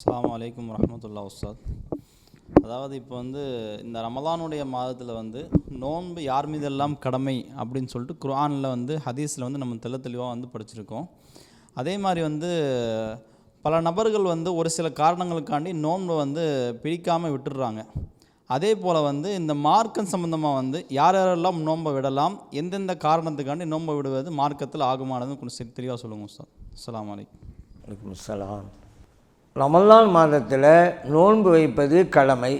அஸ்லாம் வலைக்கம் வரமத்துல்லா உஸ்தாத் அதாவது இப்போ வந்து இந்த ரமலானுடைய மாதத்தில் வந்து நோன்பு யார் மீதெல்லாம் கடமை அப்படின்னு சொல்லிட்டு குர்ஆனில் வந்து ஹதீஸில் வந்து நம்ம தெள்ள தெளிவாக வந்து படிச்சிருக்கோம். அதே மாதிரி வந்து பல நபர்கள் வந்து ஒரு சில காரணங்களுக்காண்டி நோன்பை வந்து பிடிக்காமல் விட்டுடுறாங்க. அதே போல் வந்து இந்த மார்க்கம் சம்மந்தமாக வந்து யார் யாரெல்லாம் நோன்பை விடலாம் எந்தெந்த காரணத்துக்காண்டி நோன்பை விடுவது மார்க்கத்தில் ஆகுமானதுன்னு கொஞ்சம் தெளிவாக சொல்லுங்கள் உஸ்தாத். அஸ்லாம் வலைக்கம் வலைக்கம் அஸ்லாம் ரமலான் மாதத்தில் நோன்பு வைப்பது கடமை.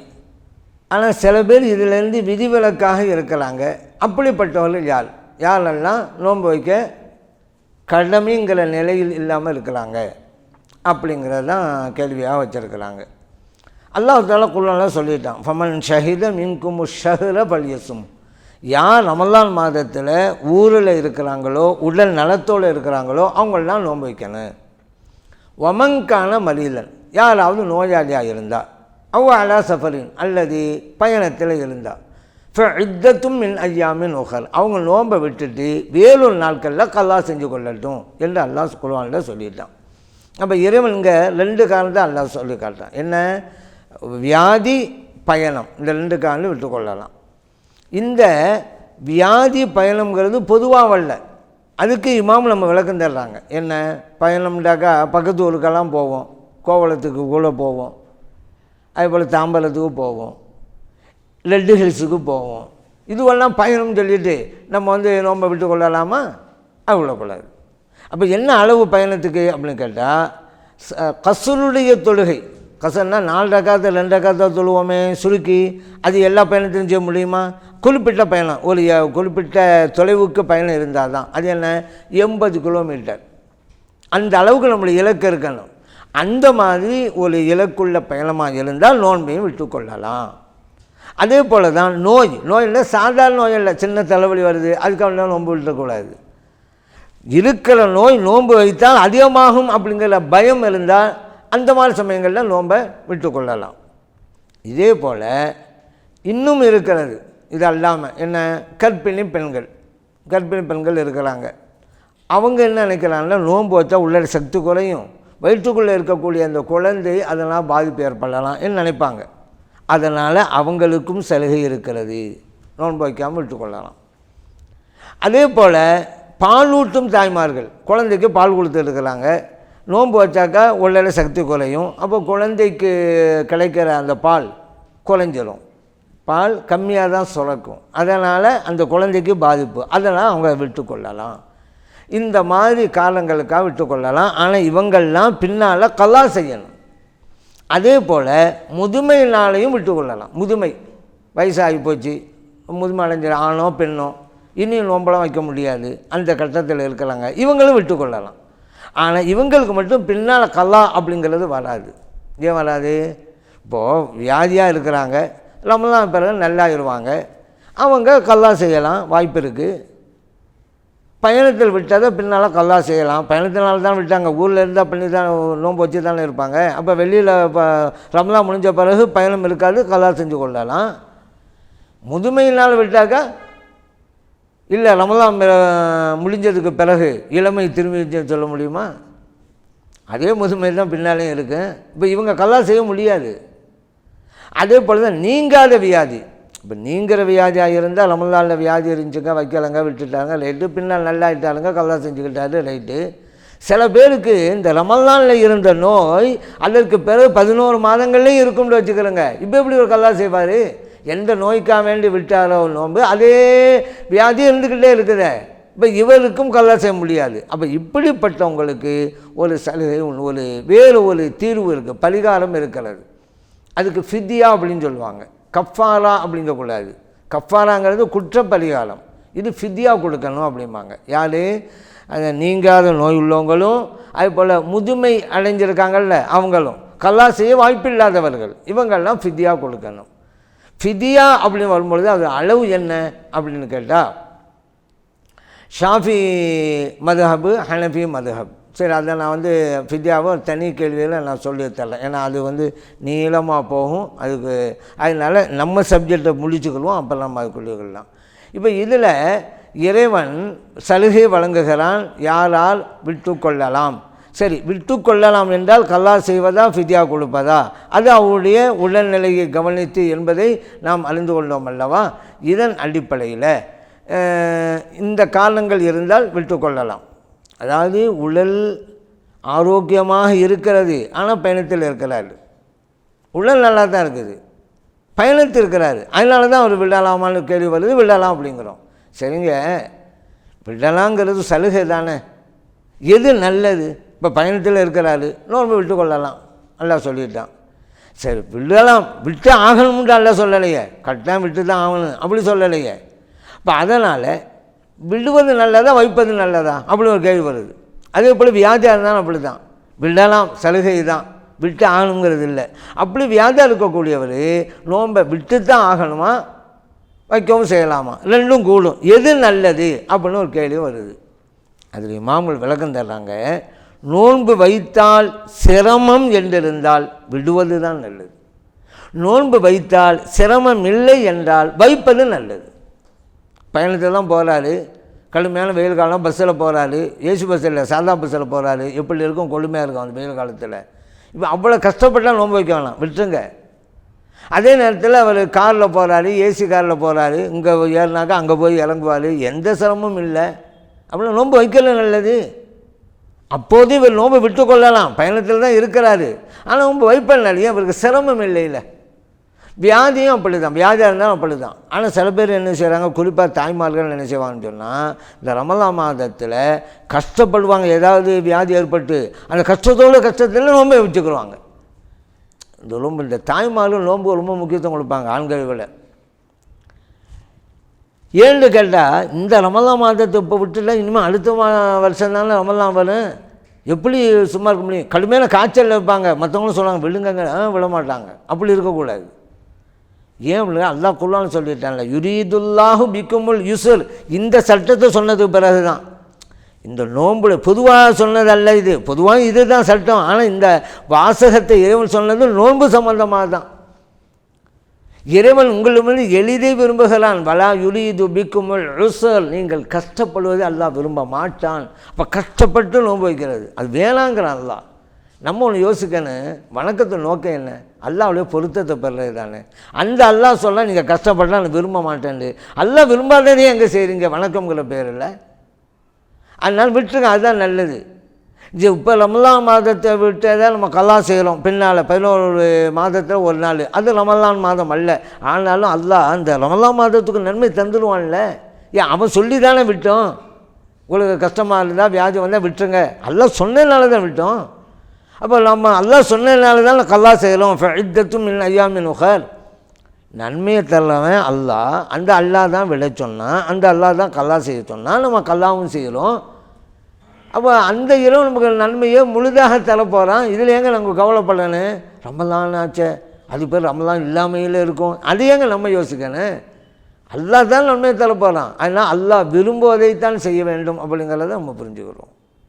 ஆனால் சில பேர் இதிலேருந்து விதிவிலக்காக இருக்கிறாங்க. அப்படிப்பட்டவர்கள் யார்? யாரெல்லாம் நோன்பு வைக்க கடமைங்கிற நிலையில் இல்லாமல் இருக்கிறாங்க? அப்படிங்கிறது தான் கேள்வியாக வச்சுருக்கிறாங்க அல்லாஹால தாலா சொல்லிட்டான் ஃபமன் ஷஹித மின்குமு ஷஹர பலியசும் யார் ரமலான் மாதத்தில் ஊரில் இருக்கிறாங்களோ உடல் நலத்தோடு இருக்கிறாங்களோ அவங்களெலாம் நோன்பு வைக்கணும். ஒமங்கான மலிலன் யாராவது நோயாளியாக இருந்தால் அவ அலா சஃபரின் அல்லது பயணத்தில் இருந்தா. யுத்தத்தும் மின் ஐயாமின் உகர். அவங்க நோன்பை விட்டுட்டு வேலூர் நாட்களில் கல்லா செஞ்சு கொள்ளட்டும் என்று அல்லாஹ் குழுவானில் சொல்லிட்டான். அப்போ இறைவன் இங்கே ரெண்டு காரணத்தை அல்லாஹ் சொல்லி காட்டான் என்ன? வியாதி பயணம். இந்த ரெண்டு காரணம் விட்டுக்கொள்ளலாம் இந்த வியாதி பயணங்கிறது பொதுவாக வரல. அதுக்கு இமாம் நம்ம விளக்கம் தர்றாங்க. என்ன? பயணம்டாக்கா பக்கத்து ஊருக்கெல்லாம் போவோம். கோவளத்துக்கு கூட போவோம். அதேபோல் தாம்பலத்துக்கு போவோம். லெட்டு ஹில்ஸுக்கு போவோம். இதுவெல்லாம் பயணம்னு சொல்லிட்டு நம்ம வந்து நோம்ப விட்டு கொள்ளலாமா? அவ்வளோக்கூடாது அப்போ என்ன அளவு பயணத்துக்கு அப்படின்னு கேட்டால் கசுருடைய தொழுகை. கசன்னா நாலு ரக்காத்த ரெண்டு ரக்காத்த தொழுவோமே சுருக்கி அது எல்லா பயணத்தையும் செய்ய முடியுமா? குறிப்பிட்ட பயணம் ஒரு குறிப்பிட்ட தொலைவுக்கு பயணம் இருந்தால் தான். அது என்ன? எண்பது கிலோமீட்டர். அந்த அளவுக்கு நம்மளுடைய இலக்கு இருக்கணும். அந்த மாதிரி ஒரு இலக்குள்ள பயணமாக இருந்தால் நோன்பையும் விட்டுக்கொள்ளலாம் அதே போல் தான் நோய். நோய்னா சாதாரண நோய் இல்லை சின்ன தலைவலி வருது அதுக்காக நோன்பு விட்டுறக்கூடாது இருக்கிற நோய் நோன்பு வைத்தால் அதிகமாகும் அப்படிங்கிற பயம் இருந்தால் அந்த மாதிரி சமயங்களில் நோன்பை விட்டுக்கொள்ளலாம் இதே போல் இன்னும் இருக்கிறது. இது அல்லாமல் என்ன? கர்ப்பிணி பெண்கள். கர்ப்பிணி பெண்கள் இருக்கிறாங்க. அவங்க என்ன நினைக்கிறாங்கன்னா நோன்பு வச்சா உள்ள சக்தி குறையும். வயிற்றுக்குள்ளே இருக்கக்கூடிய அந்த குழந்தை அதனால் பாதிப்பு ஏற்படலாம் என்று நினைப்பாங்க. அதனால் அவங்களுக்கும் சலுகை இருக்கிறது. நோன்பு வைக்காமல் விட்டுக்கொள்ளலாம் அதே போல் பாலூட்டும் தாய்மார்கள். குழந்தைக்கு பால் கொடுத்துருக்கிறாங்க இருக்கிறாங்க. நோன்பு வச்சாக்கா உள்ள சக்தி குறையும் அப்போ குழந்தைக்கு கிடைக்கிற அந்த பால் குறைஞ்சிரும் பால் கம்மியாக தான் சுரக்கும். அதனால் அந்த குழந்தைக்கு பாதிப்பு. அதெல்லாம் அவங்க விட்டுக்கொள்ளலாம் இந்த மாதிரி காலங்களுக்காக விட்டுக்கொள்ளலாம் ஆனால் இவங்கள்லாம் பின்னால் கல்லா செய்யணும். அதே போல் முதுமையினாலையும் விட்டுக்கொள்ளலாம் முதுமை. வயசாகி போச்சு. முதுமை அடைஞ்ச ஆணோ பெண்ணோ இனி நோம்பலாம் வைக்க முடியாது. அந்த கட்டத்தில் இருக்கிறாங்க. இவங்களும் விட்டுக்கொள்ளலாம் ஆனால் இவங்களுக்கு மட்டும் பின்னால் கல்லா அப்படிங்கிறது வராது. ஏன் வராது? இப்போது வியாதியாக இருக்கிறாங்க. ரமலான் பிறகு நல்லாயிருவாங்க. அவங்க கல்லா செய்யலாம் வாய்ப்பு இருக்குது பயணத்தில் விட்டதை பின்னால் கல்லா செய்யலாம். பயணத்தினால தான் விட்டாங்க. ஊரில் இருந்தால் பண்ணி தான் நோன்பு வச்சு தானே இருப்பாங்க. அப்போ வெளியில் இப்போ ரம்லா முடிஞ்ச பிறகு பயணம் இருக்காது கல்லா செஞ்சு கொள்ளலாம். முதுமையினால் விட்டாக்கா இல்லை ரமலான் முடிஞ்சதுக்கு பிறகு இளமை திரும்பி சொல்ல முடியுமா? அதே முதுமை தான் பின்னாலேயும் இருக்கும் இப்போ இவங்க கல்லா செய்ய முடியாது. அதே போல் தான் நீங்காத வியாதி. இப்போ நீங்கிற வியாதியாக இருந்தால் ரமலானில் வியாதி இருந்துச்சுங்க வைக்கலங்க விட்டுட்டாங்க ரைட்டு பின்னால் நல்லாயிட்டாலுங்க கல்லா செஞ்சுக்கிட்டாரு ரைட்டு சில பேருக்கு இந்த ரமலானில் இருந்த நோய் அதற்கு பிறகு பதினோரு மாதங்கள்லேயும் இருக்கும்னு வச்சுக்கிறோங்க. இப்போ எப்படி ஒரு கல்லா செய்வார்? எந்த நோய்க்காக வேண்டி விட்டாரோ நோன்பு அதே வியாதி இருந்துக்கிட்டே இருக்குது. இப்போ இவருக்கும் கல்லா செய்ய முடியாது. அப்போ இப்படிப்பட்டவங்களுக்கு ஒரு சலுகை ஒரு வேறு ஒரு தீர்வு இருக்குது பரிகாரம் இருக்கிறது. அதுக்கு ஃபித்தியா அப்படின்னு சொல்லுவாங்க. கஃபாரா அப்படிங்கக்கூடாது. கஃபாராங்கிறது குற்ற பரிகாரம் இது ஃபித்தியா கொடுக்கணும் அப்படிம்பாங்க. யார்? அந்த நீங்காத நோய் உள்ளவங்களும் அது போல் முதுமை அடைஞ்சிருக்காங்கல்ல அவங்களும். கல்லா செய்ய வாய்ப்பு இல்லாதவர்கள் இவங்கெல்லாம் ஃபித்தியா கொடுக்கணும். ஃபிதியா அப்படின்னு வரும்பொழுது அது அளவு என்ன அப்படின்னு கேட்டால் ஷாஃபி மதுஹபு ஹனஃபி மதுஹப். சரி அதை நான் வந்து ஃபித்யாவை தனி கேள்வியில் நான் சொல்லி தரல ஏன்னா அது வந்து நீளமாக போகும். அதுக்கு அதனால் நம்ம சப்ஜெக்டை முடிச்சுக்கொள்வோம். அப்போ நம்ம அதுக்குள்ளலாம் இப்போ இதில் இறைவன் சலுகை வழங்குகிறான். யாரால் விட்டு கொள்ளலாம்? சரி விட்டு கொள்ளலாம் என்றால் கல்லா செய்வதா ஃபிதியா கொடுப்பதா? அது அவருடைய உடல்நிலையை கவனித்து என்பதை நாம் அறிந்து கொண்டோம் அல்லவா? இதன் அடிப்படையில் இந்த காரணங்கள் இருந்தால் விட்டு கொள்ளலாம் அதாவது உடல் ஆரோக்கியமாக இருக்கிறது. ஆனால் பயணத்தில் இருக்கிறார். உடல் நல்லா தான் இருக்குது. பயணத்தில் இருக்கிறாரு. அதனால தான் அவர் விடலாமான்னு கேள்வி வருது விடலாம் அப்படிங்கிறோம். சரிங்க. விடலாங்கிறது சலுகை தானே. எது நல்லது? இப்போ பயணத்தில் இருக்கிறாரு. நோன்பு விட்டு கொள்ளலாம். நல்லா சொல்லிட்டான் சரி விடலாம். விட்டு ஆகணும்னு நல்லா சொல்லலையே. கட்டாயம் விட்டு தான் ஆகணும். அப்படி சொல்லலையே. இப்போ அதனால் விடுவது நல்லதா வைப்பது நல்லதா? அப்படி ஒரு கேள்வி வருது. அதே போல் வியாதியாக இருந்தாலும் அப்படி தான். விடலாம் சலுகை தான். விட்டு ஆகணுங்கிறது இல்லை. அப்படி வியாதியாக இருக்கக்கூடியவர் நோன்பை விட்டு தான் ஆகணுமா? வைக்கவும் செய்யலாமா? ரெண்டும் கூடும். எது நல்லது? அப்படின்னு ஒரு கேள்வி வருது. அதில் மாமூல் விளக்கம் தர்றாங்க. நோன்பு வைத்தால் சிரமம் என்றிருந்தால் விடுவது தான் நல்லது. நோன்பு வைத்தால் சிரமம் இல்லை என்றால் வைப்பது நல்லது. பயணத்தில் தான் போகிறாரு கடுமையான வெயில் காலம் பஸ்ஸில் போகிறாரு ஏசி பஸ்ஸில் சாதா பஸ்ஸில் போகிறாரு எப்படி இருக்கும் கொடுமையாக இருக்கும் அந்த வெயில் காலத்தில். இப்போ அவ்வளோ கஷ்டப்பட்டால் நோன்பு வைக்க வேணாம் விட்டுருங்க. அதே நேரத்தில் அவர் காரில் போகிறாரு ஏசி காரில் போகிறாரு இங்கே ஏறினாக்கா அங்கே போய் இறங்குவார் எந்த சிரமமும் இல்லை. அப்படின்னா நோன்பு வைக்கல நல்லது. அப்போது இவர் நோன்பை விட்டு கொள்ளலாம். பயணத்தில் தான் இருக்கிறாரு. ஆனால் ரொம்ப வைப்பல் நல்லது இவருக்கு சிரமம் இல்லை வியாதியும் அப்படி தான் வியாதியாக இருந்தாலும் அப்படி தான் ஆனால் சில பேர் என்ன செய்கிறாங்க குறிப்பாக தாய்மார்கள் என்ன செய்வாங்கன்னு சொன்னால் இந்த ரமலா மாதத்தில் கஷ்டப்படுவாங்க. ஏதாவது வியாதி ஏற்பட்டு அந்த கஷ்டத்தோட கஷ்டத்தில் நோம்பை வச்சுக்கிடுவாங்க இந்த ரொம்ப இந்த தாய்மார்கள் நோம்பு ரொம்ப முக்கியத்துவம் கொடுப்பாங்க ஆண்களை விட ஏழு கேட்டால் இந்த ரமலாம் மாதத்தை இப்போ விட்டுட்டா இனிமேல் அடுத்த மா வருஷம் தானே ரமலாம் வரும்? எப்படி சும்மா இருக்க முடியும்? கடுமையான காய்ச்சல் வைப்பாங்க. மற்றவங்களும் சொல்லுவாங்க விழுங்கங்க விட மாட்டாங்க அப்படி இருக்கக்கூடாது. ஏன் விழுங்க அல்லா குல்லான்னு சொல்லிட்டான்ல யுரீதுல்லாஹு பிக்குமுல் யுசுர். இந்த சட்டத்தை சொன்னதுக்கு பிறகு தான் இந்த நோம்புல பொதுவாக சொன்னது அல்ல இது. பொதுவாக இதுதான் சட்டம். ஆனால் இந்த வாசகத்தை இறைவன் சொன்னது நோன்பு சம்மந்தமாக தான் இறைவன் உங்களிடமிருந்து எளிதை விரும்புகிறான். வலா யுலி பிக்குமுல் ருசல் நீங்கள் கஷ்டப்படுவதை அல்லாஹ் விரும்ப மாட்டான். அப்போ கஷ்டப்பட்டு நோன்பு வைக்கிறது. அது வேணாங்கிறான் அல்லா நம்ம ஒன்று யோசிக்கணும். வணக்கத்தை நோக்கம் என்ன? அல்லாவுடைய பொருத்தத்தை பெறுறது தானே. அந்த அல்லாஹ் சொல்ல நீங்கள் கஷ்டப்பட்டால் நான் விரும்ப மாட்டேன்னு அல்லா விரும்பாததே எங்கே செய்கிறீங்க வணக்கங்கிற பேரில். அதனால் விட்டுருங்க. அதுதான் நல்லது. இது இப்போ ரமலான் மாதத்தை விட்டதை நம்ம கல்லா செய்கிறோம் பின்னால் பதினோரு மாதத்தில் ஒரு நாள். அது ரமலான் மாதம் அல்ல. ஆனாலும் அல்லாஹ் அந்த ரமலான் மாதத்துக்கு நன்மை தந்துடுவான்ல ஏன் அவன் சொல்லி தானே விட்டோம். உங்களுக்கு கஷ்டமாக இருந்தால் வியாதி வந்தால் விட்டுருங்க. எல்லாம் சொன்னதுனால தான் விட்டோம். அப்போ நம்ம எல்லாம் சொன்னதுனால தான் கல்லா செய்கிறோம் இத்தத்தும் மின் ஐயாமின் உகர் நன்மையை தரவன் அல்லாஹ். அந்த அல்லாஹ் தான் விட சொன்னான். அந்த அல்லாஹ் தான் கல்லா செய்ய சொன்னால் நம்ம கல்லாவும் செய்கிறோம் அப்போ அந்த இரவு நமக்கு நன்மையை முழுதாக தரப்போகிறான் இதில் ஏங்க நம்ம கவலைப்படணும்? ரமலான் ஆச்சே. அது பேர் ரமலான் இல்லாமையில் இருக்கும். அது ஏங்க நம்ம யோசிக்கணும்? அல்லா தான் நன்மையை தரப்போகிறான் அதனால் அல்லாஹ் விரும்புவதைத்தான் செய்ய வேண்டும் அப்படிங்கிறத நம்ம புரிஞ்சுக்கிறோம்.